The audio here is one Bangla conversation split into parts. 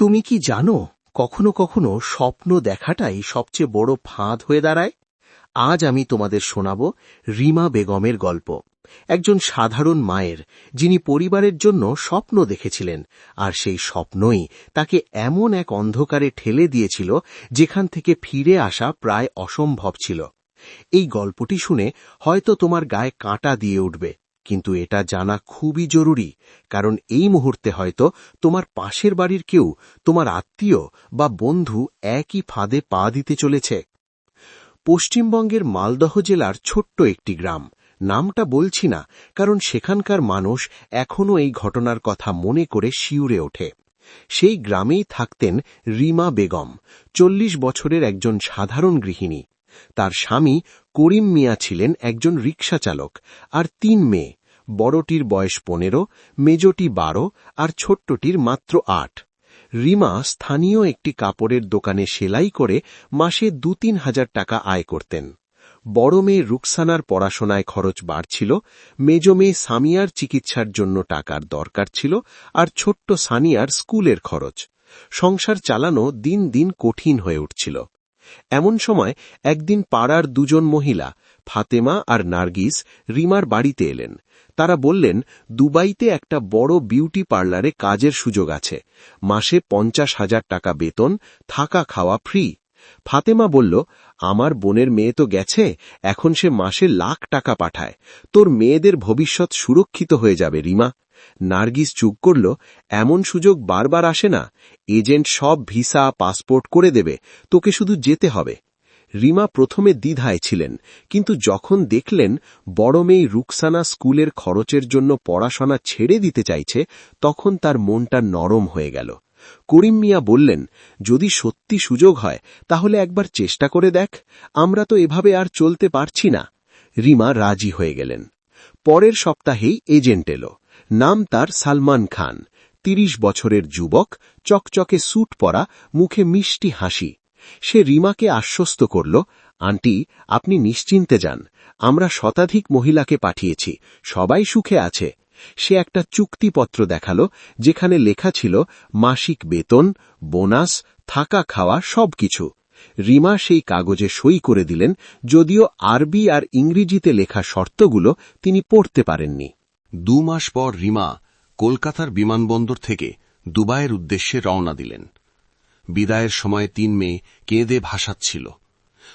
তুমি কি জানো, কখনো কখনো স্বপ্ন দেখাটাই সবচেয়ে বড় ফাঁদ হয়ে দাঁড়ায়? আজ আমি তোমাদের শোনাব রিমা বেগমের গল্প। একজন সাধারণ মায়ের, যিনি পরিবারের জন্য স্বপ্ন দেখেছিলেন, আর সেই স্বপ্নই তাকে এমন এক অন্ধকারে ঠেলে দিয়েছিল, যেখান থেকে ফিরে আসা প্রায় অসম্ভব ছিল। এই গল্পটি শুনে হয়তো তোমার গায়ে কাঁটা দিয়ে উঠবে। কিন্তু এটা জানা খুবই জরুরি, কারণ এই মুহূর্তে হয়তো তোমার পাশের বাড়ির কেউ, তোমার আত্মীয় বা বন্ধু একই ফাঁদে পা দিতে চলেছে। পশ্চিমবঙ্গের মালদহ জেলার ছোট্ট একটি গ্রাম। নামটা বলছি না, কারণ সেখানকার মানুষ এখনও এই ঘটনার কথা মনে করে শিউরে ওঠে। সেই গ্রামেই থাকতেন রিমা বেগম, চল্লিশ বছরের একজন সাধারণ গৃহিণী। তার স্বামী করিম মিয়া ছিলেন একজন রিক্সা চালক আর তিন মেয়ে, বড়টির বয়স পনেরো, মেজটি বারো আর ছোট্টটির মাত্র আট। রিমা স্থানীয় একটি কাপড়ের দোকানে সেলাই করে মাসে দু তিন হাজার টাকা আয় করতেন। বড় মেয়ে রুকসানার পড়াশোনায় খরচ বাড়ছিল, মেজ মেয়ে সামিয়ার চিকিৎসার জন্য টাকার দরকার ছিল আর ছোট্ট সানিয়ার স্কুলের খরচ। সংসার চালানো দিন দিন কঠিন হয়ে উঠছিল। এমন সময় একদিন পাড়ার দুজন মহিলা, ফাতেমা আর নার্গিস, রিমার বাড়িতে এলেন। তারা বললেন, দুবাইতে একটা বড় বিউটি পার্লারে কাজের সুযোগ আছে। মাসে পঞ্চাশ হাজার টাকা বেতন, থাকা খাওয়া ফ্রি। ফাতেমা বলল, আমার বোনের মেয়ে তো গেছে, এখন সে মাসে লাখ টাকা পাঠায়। তোর মেয়েদের ভবিষ্যৎ সুরক্ষিত হয়ে যাবে, রিমা। নার্গিস চুপ করল, এমন সুযোগ বারবার আসে না, এজেন্ট সব ভিসা, পাসপোর্ট করে দেবে, তোকে শুধু যেতে হবে। রিমা প্রথমে দ্বিধায় ছিলেন, কিন্তু যখন দেখলেন বড় মেয়ে রুকসানা স্কুলের খরচের জন্য পড়াশোনা ছেড়ে দিতে চাইছে, তখন তার মনটা নরম হয়ে গেল। করিম মিয়া বললেন, যদি সত্যি সুযোগ হয়, তাহলে একবার চেষ্টা করে দেখ, আমরা তো এভাবে আর চলতে পারছি না। রিমা রাজি হয়ে গেলেন। পরের সপ্তাহেই এজেন্ট এলো। নাম তার সালমান খান। তিরিশ বছরের যুবক, চকচকে স্যুট পরা, মুখে মিষ্টি হাসি। সে রিমাকে আশ্বস্ত করল, আন্টি, আপনি নিশ্চিন্তে যান। আমরা শতাধিক মহিলাকে পাঠিয়েছি, সবাই সুখে আছে। সে একটা চুক্তিপত্র দেখাল, যেখানে লেখা ছিল, মাসিক বেতন, বোনাস, থাকা খাওয়া, সবকিছু। রিমা সেই কাগজে সই করে দিলেন, যদিও আরবি আর ইংরেজিতে লেখা শর্তগুলো তিনি পড়তে পারেননি। দু মাস পর রিমা কলকাতার বিমানবন্দর থেকে দুবাইয়ের উদ্দেশ্যে রওনা দিলেন। বিদায়ের সময় তিন মেয়ে কেঁদে ভাসাচ্ছিল।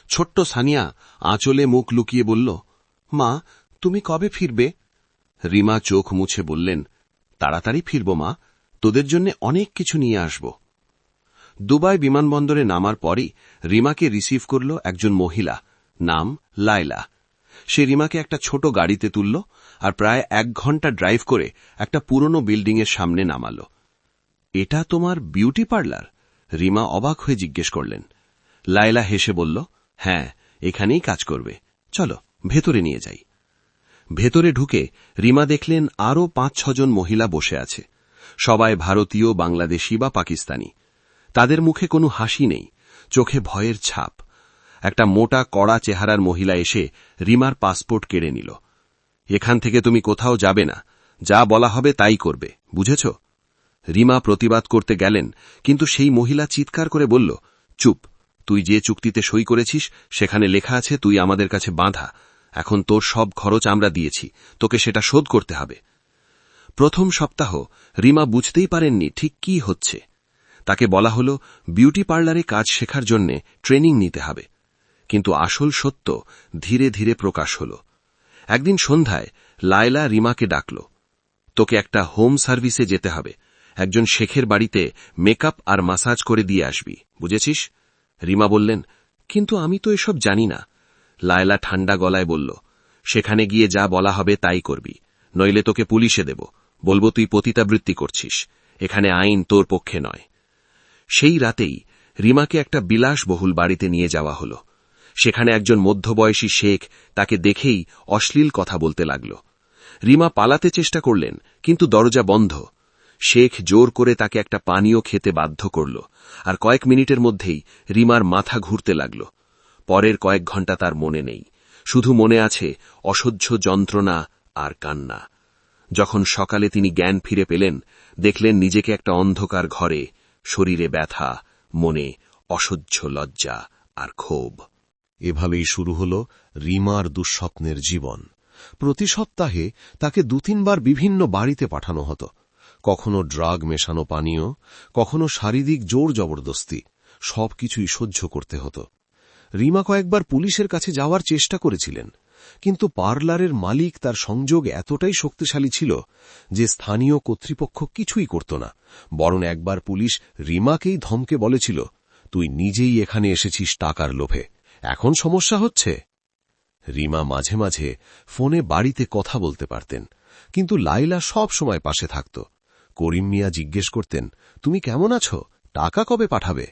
ছোট্ট সানিয়া আঁচলে মুখ লুকিয়ে বলল, মা, তুমি কবে ফিরবে? রিমা চোখ মুছে বললেন, তাড়াতাড়ি ফিরব মা, তোদের জন্য অনেক কিছু নিয়ে আসব। দুবাই বিমানবন্দরে নামার পরই রিমাকে রিসিভ করল একজন মহিলা, নাম লাইলা সে রিমাকে একটা ছোট গাড়িতে তুলল আর প্রায় এক ঘণ্টা ড্রাইভ করে একটা পুরনো বিল্ডিংয়ের সামনে নামাল। এটা তোমার বিউটি পার্লার? রিমা অবাক হয়ে জিজ্ঞেস করলেন। লায়লা হেসে বলল হ্যাঁ এখানেই কাজ করবে। চলো, ভেতরে নিয়ে যাই। ভেতরে ঢুকে রিমা দেখলেন আরও পাঁচ ছজন মহিলা বসে আছে। সবাই ভারতীয়, বাংলাদেশি বা পাকিস্তানি। তাদের মুখে কোনো হাসি নেই, চোখে ভয়ের ছাপ। একটা মোটা কড়া চেহারার মহিলা এসে রিমার পাসপোর্ট কেড়ে নিল। এখান থেকে তুমি কোথাও যাবে না। যা বলা হবে তাই করবে। বুঝেছ? রিমা প্রতিবাদ করতে গেলেন, কিন্তু সেই মহিলা চিৎকার করে বলল, চুপ, তুই যে চুক্তিতে সই করেছিস, সেখানে লেখা আছে তুই আমাদের কাছে বাঁধা। এখন তোর সব খরচ আমরা দিয়েছি, তোকে সেটা শোধ করতে হবে। প্রথম সপ্তাহ রিমা বুঝতেই পারেননি ঠিক কি হচ্ছে। তাকে বলা হল, বিউটি পার্লারে কাজ শেখার জন্য ট্রেনিং নিতে হবে। কিন্তু আসল সত্য ধীরে ধীরে প্রকাশ হল। একদিন সন্ধ্যায় লায়লা রিমাকে ডাকল, তোকে একটা হোম সার্ভিসে যেতে হবে। একজন শেখের বাড়িতে মেকআপ আর মাসাজ করে দিয়ে আসবি, বুঝেছিস? রিমা বললেন, কিন্তু আমি তো এসব জানি না। লায়লা ঠান্ডা গলায় বলল, সেখানে গিয়ে যা বলা হবে তাই করবি, নইলে তোকে পুলিশে দেব। বলব তুই পতিতাবৃত্তি করছিস, এখানে আইন তোর পক্ষে নয়। সেই রাতেই রিমাকে একটা বিলাসবহুল বাড়িতে নিয়ে যাওয়া হল। সেখানে একজন মধ্যবয়সী শেখ তাকে দেখেই অশ্লীল কথা বলতে লাগল। রিমা পালাতে চেষ্টা করলেন, কিন্তু দরজা বন্ধ। শেখ জোর করে তাকে একটা পানীয় খেতে বাধ্য করল, আর কয়েক মিনিটের মধ্যেই রিমার মাথা ঘুরতে লাগল। পরের কয়েক ঘণ্টা তার মনে নেই, শুধু মনে আছে অসহ্য যন্ত্রণা আর কান্না। যখন সকালে তিনি জ্ঞান ফিরে পেলেন, দেখলেন নিজেকে একটা অন্ধকার ঘরে, শরীরে ব্যথা, মনে অসহ্য লজ্জা আর ক্ষোভ। এভাবেই শুরু হল রিমার দুঃস্বপ্নের জীবন। প্রতি সপ্তাহে তাকে দু তিনবার বিভিন্ন বাড়িতে পাঠানো হতো। কখনো ড্রাগ মেশানো পানীয়, কখনো শারীরিক জোর জবরদস্তি, সবকিছুই সহ্য করতে হতো। রিমা কয়েকবার পুলিশের কাছে যাওয়ার চেষ্টা করেছিলেন, কিন্তু পার্লারের মালিক তার সংযোগ এতটাই শক্তিশালী ছিল যে স্থানীয় কর্তৃপক্ষ কিছুই করত না, বরং একবার পুলিশ রিমাকেই ধমকে বলেছিল, তুই নিজেই এখানে এসেছিস টাকার লোভে। এখন সমস্যা হচ্ছে। রিমা মাঝে মাঝে ফোনে বাড়িতে কথা বলতে পারতেন, কিন্তু লাইলা সব সময় পাশে থাকত। করিম মিয়া জিজ্ঞেস করতেন, তুমি কেমন আছো? টাকা কবে পাঠাবে?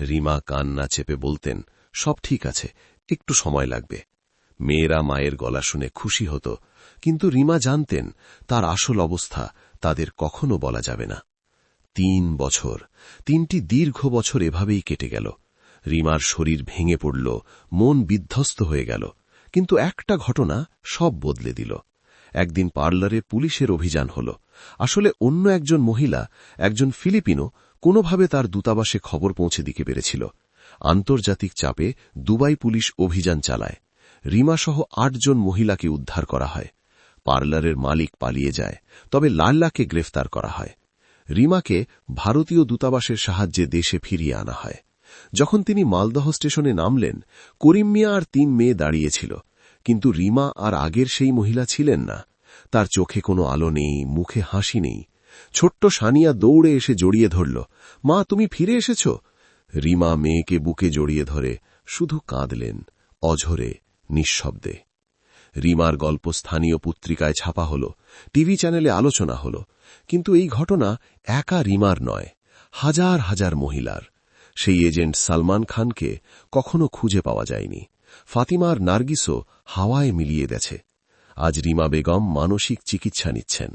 রিমা কান্না চেপে বলতেন, সব ঠিক আছে, একটু সময় লাগবে। মেয়েরা মায়ের গলা শুনে খুশি হতো, কিন্তু রিমা জানতেন তার আসল অবস্থা তাদের কখনো বলা যাবে না। তিন বছর, তিনটি দীর্ঘ বছর এভাবেই কেটে গেল। রিমার শরীর ভেঙে পড়ল, মন বিধ্বস্ত হয়ে গেল, কিন্তু একটা ঘটনা সব বদলে দিল। একদিন পার্লারে পুলিশের অভিযান হল। আসলে অন্য একজন মহিলা, একজন ফিলিপিনো, কোনোভাবে তার দূতাবাসে খবর পৌঁছে দিকে পেরেছিল। আন্তর্জাতিক চাপে দুবাই পুলিশ অভিযান চালায়। রিমাসহ আটজন মহিলাকে উদ্ধার করা হয়। পার্লারের মালিক পালিয়ে যায়, তবে লাল্লাকে গ্রেফতার করা হয়। রিমাকে ভারতীয় দূতাবাসের সাহায্যে দেশে ফিরিয়ে আনা হয়। যখন তিনি মালদহ স্টেশনে নামলেন, করিম মিয়া আর তিন মেয়ে দাঁড়িয়েছিল, কিন্তু রিমা আর আগের সেই মহিলা ছিলেন না। তার চোখে কোনো আলো নেই, মুখে হাসি নেই। ছোট্ট সানিয়া দৌড়ে এসে জড়িয়ে ধরল, মা, তুমি ফিরে এসেছ? রিমা মেয়েকে বুকে জড়িয়ে ধরে, শুধু কাঁদলেন, অঝরে, নিঃশব্দে। রিমার গল্প স্থানীয় পত্রিকায় ছাপা হল, টিভি চ্যানেলে আলোচনা হল, কিন্তু এই ঘটনা একা রিমার নয়, হাজার হাজার মহিলার। সেই এজেন্ট সালমান খানকে কখনো খুঁজে পাওয়া যায়নি। ফাতিমার নার্গিসও হাওয়ায় মিলিয়ে গেছে। আজ রিমা বেগম মানসিক চিকিৎসা নিচ্ছেন।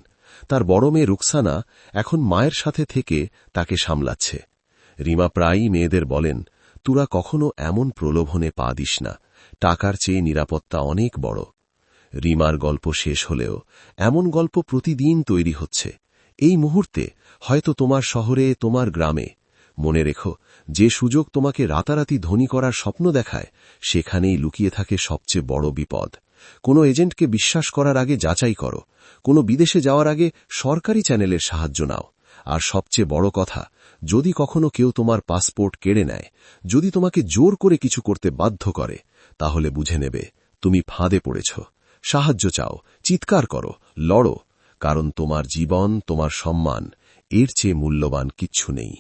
তার বড় মেয়ে রুকসানা এখন মায়ের সাথে থেকে তাকে সামলাচ্ছে। রিমা প্রায়ই মেয়েদের বলেন, তুরা কখনো এমন প্রলোভনে পা দিস না। টাকার চেয়ে নিরাপত্তা অনেক বড় রিমার গল্প শেষ হলেও এমন গল্প প্রতিদিন তৈরি হচ্ছে। এই মুহূর্তে হয়তো তোমার শহরে, তোমার গ্রামে মনে রেখো, যে সুযোগ তোমাকে রাতারাতি ধনী করার স্বপ্ন দেখায়, সেখানেই লুকিয়ে থাকে সবচেয়ে বড় বিপদ। কোনো এজেন্টকে বিশ্বাস করার আগে যাচাই করো। কোনো বিদেশে যাওয়ার আগে সরকারি চ্যানেলের সাহায্য নাও। আর সবচেয়ে বড় কথা, যদি কখনো কেউ তোমার পাসপোর্ট কেড়ে নেয়, যদি তোমাকে জোর করে কিছু করতে বাধ্য করে, তাহলে বুঝে নেবে, তুমি ফাঁদে পড়েছ। সাহায্য চাও, চিৎকার করো, লড়ো, কারণ তোমার জীবন, তোমার সম্মান, এর চেয়ে মূল্যবান কিচ্ছু নেই।